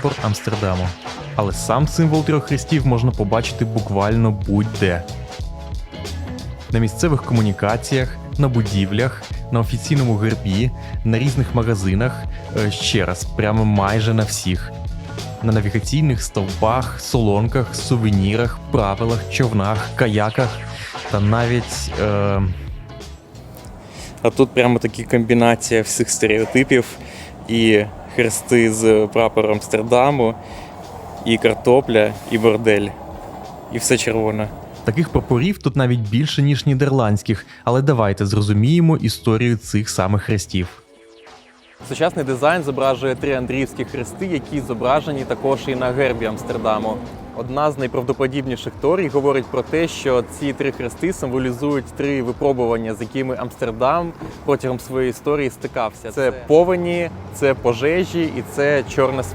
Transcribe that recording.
прапор Амстердаму. Але сам символ трьох хрестів можна побачити буквально будь-де. На місцевих комунікаціях, на будівлях, на офіційному гербі, на різних магазинах, е, ще раз, прямо майже на всіх. На навігаційних стовпах, солонках, сувенірах, правилах, човнах, каяках та навіть. Е... А тут прямо такі комбінація всіх стереотипів і хрести з прапором Амстердаму, і картопля, і бордель, і все червоне. Таких прапорів тут навіть більше, ніж нідерландських, але давайте зрозуміємо історію цих самих хрестів. Сучасний дизайн зображує три андріївські хрести, які зображені також і на гербі Амстердаму. Одна з найправдоподібніших теорій говорить про те, що ці три хрести символізують три випробування, з якими Амстердам протягом своєї історії стикався. Це повені, це пожежі і це чорна смерть.